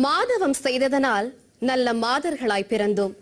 மாதவம் செய்ததனால் நல்ல மாதர்களாய் பிறந்தோம்.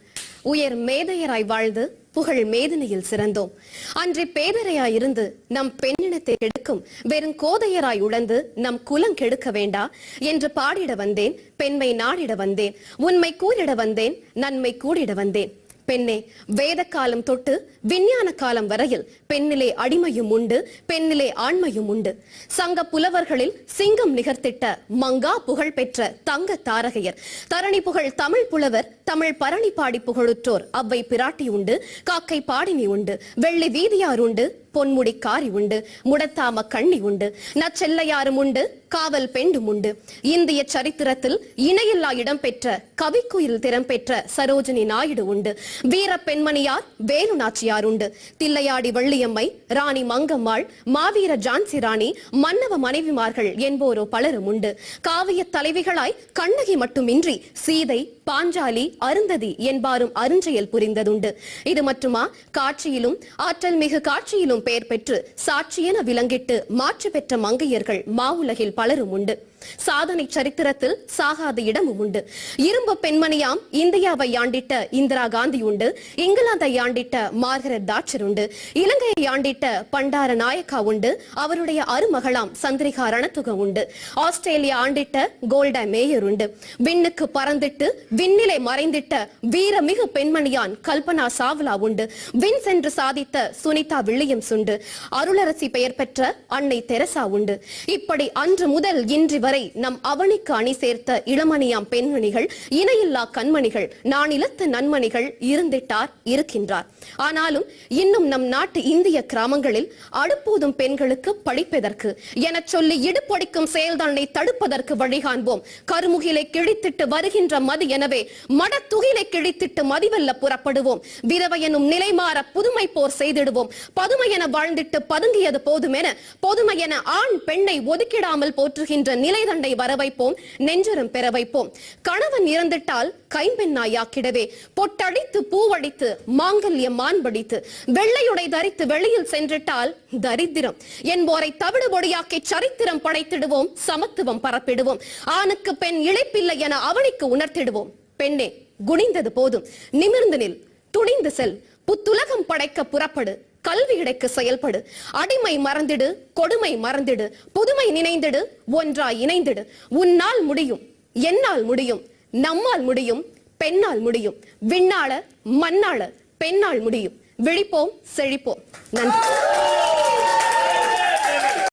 உயர் மேதையராய் வாழ்ந்து புகழ் மேதனையில் சிறந்தோம். அன்றி பேதரையாய் இருந்து நம் பெண்ணினத்தை கெடுக்கும் வெறும் கோதையராய் உழந்து நம் குலம் கெடுக்க வேண்டா என்று பாடிட வந்தேன் பெண்மை நாடிட வந்தேன் உண்மை கூறிட வந்தேன் நன்மை கூடிட வந்தேன். பெண்ணே வேத காலம் தொட்டு விஞ்ஞான காலம் வரையில் பெண்ணிலே அடிமையும் உண்டு பெண்ணிலே ஆண்மையும் உண்டு. சங்க புலவர்களில் சிங்கம் நிகர்த்திட்ட மங்கா புகழ் பெற்ற தங்க தாரகையர். தரணி புகழ் தமிழ் புலவர் தமிழ் பரணி பாடி புகழுற்றோர் அவ்வை பிராட்டி உண்டு காக்கை பாடினி உண்டு வெள்ளி வீதியார் உண்டு பொன்முடி காரி உண்டு முடத்தாம கண்ணி உண்டு நச்செல்லையாரும் உண்டு காவல் பெண்டும் உண்டு. இந்திய சரித்திரத்தில் இணையில்லா இடம் பெற்ற கவிக்குயில் திறம் பெற்ற சரோஜினி நாயுடு உண்டு. வீர பெண்மணியார் வேலு நாச்சியார் உண்டு. தில்லையாடி வள்ளியம்மை ராணி மங்கம்மாள் மாவீர ஜான்சி ராணி மன்னவ மனைவிமார்கள் என்போரோ பலரும் உண்டு. காவிய தலைவிகளாய் கண்ணகி மட்டுமின்றி சீதை பாஞ்சாலி அருந்ததி என்பாரும் அருஞ்செயல் புரிந்ததுண்டு. இது மட்டுமா? காட்சியிலும் ஆற்றல் மிகு காட்சியிலும் பெயர் பெற்று சாட்சியென விளங்கிட்டு மாற்று பெற்ற மங்கையர்கள் மாவுலகில் பலரும் உண்டு சாதனை சரித்திரத்தில் சாகாத இடமும் உண்டு. இரும்பு பெண்மணியாம் இந்தியாவை ஆண்டிட்ட இந்திரா காந்தி உண்டு. இங்கிலாந்தை ஆண்டிட்ட மார்கரெட் தாட்சர் உண்டு. இலங்கையை ஆண்டிட்ட பண்டார நாயக்கா உண்டு. அவருடைய அருமகளாம் சந்திரிகா ரணத்துக உண்டு. ஆஸ்திரேலியா ஆண்டிட்ட கோல்டா மேயர் உண்டு. விண்ணுக்கு பறந்திட்டு விண்ணிலை மறைந்திட்ட வீரமிகு பெண்மணியான் கல்பனா சாவ்லா உண்டு. வின் சென்று சாதித்த சுனிதா வில்லியம்ஸ் உண்டு. அருளரசி பெயர் பெற்ற அன்னை தெரசா உண்டு. இப்படி அன்று முதல் இன்று வரை வரை நம் அவனிக்கு அணி சேர்த்த இளமணியாம் பெண்மணிகள் இணையில்லா கண்மணிகள் நானிலத்து நன்மணிகள் இருந்திட்டார் இருக்கின்றார். ஆனாலும் இன்னும் நம் நாட்டு இந்திய கிராமங்களில் அடுப்போதும் பெண்களுக்கு படிப்பதற்கு என சொல்லி இடுப்பொடிக்கும் செயல்தன்னை தடுப்பதற்கு வழிகாண்போம். கருமுகிலை கிழித்திட்டு வருகின்ற மதி எனவே மடத்துகிலை கிழித்திட்டு மதிவெல்ல புறப்படுவோம். விரவையனும் நிலைமாற புதுமை போர் செய்திடுவோம். பதுமையென வாழ்ந்திட்டு பதுங்கியது போதுமென பொதுமையென ஆண் பெண்ணை ஒதுக்கிடாமல் போற்றுகின்ற நிலை நிலைதண்டை வரவைப்போம் நெஞ்சரம் பெற வைப்போம். கணவன் இறந்துட்டால் கைம்பெண்ணாயாக்கிடவே பொட்டடித்து பூவடித்து மாங்கல்யம் மான்படித்து வெள்ளையுடை தரித்து வெளியில் சென்றிட்டால் தரித்திரம். என்போரை தவிடு பொடியாக்கி சரித்திரம் படைத்திடுவோம் சமத்துவம் பரப்பிடுவோம். ஆணுக்கு பெண் இழைப்பில்லை என அவனுக்கு உணர்த்திடுவோம். பெண்ணே குனிந்தது போதும். நிமிர்ந்து நில் துணிந்து செல். புத்துலகம் படைக்க புறப்படு. கல்வி இடைக்கு செயல்படு. அடிமை மறந்திடு கொடுமை மறந்திடு புதுமை நினைந்திடு ஒன்றாய் இணைந்திடு. உன்னால் முடியும் என்னால் முடியும் நம்மால் முடியும் பெண்ணால் முடியும். விண்ணாள மண்ணாள பெண்ணால் முடியும். விழிப்போம் செழிப்போம். நன்றி.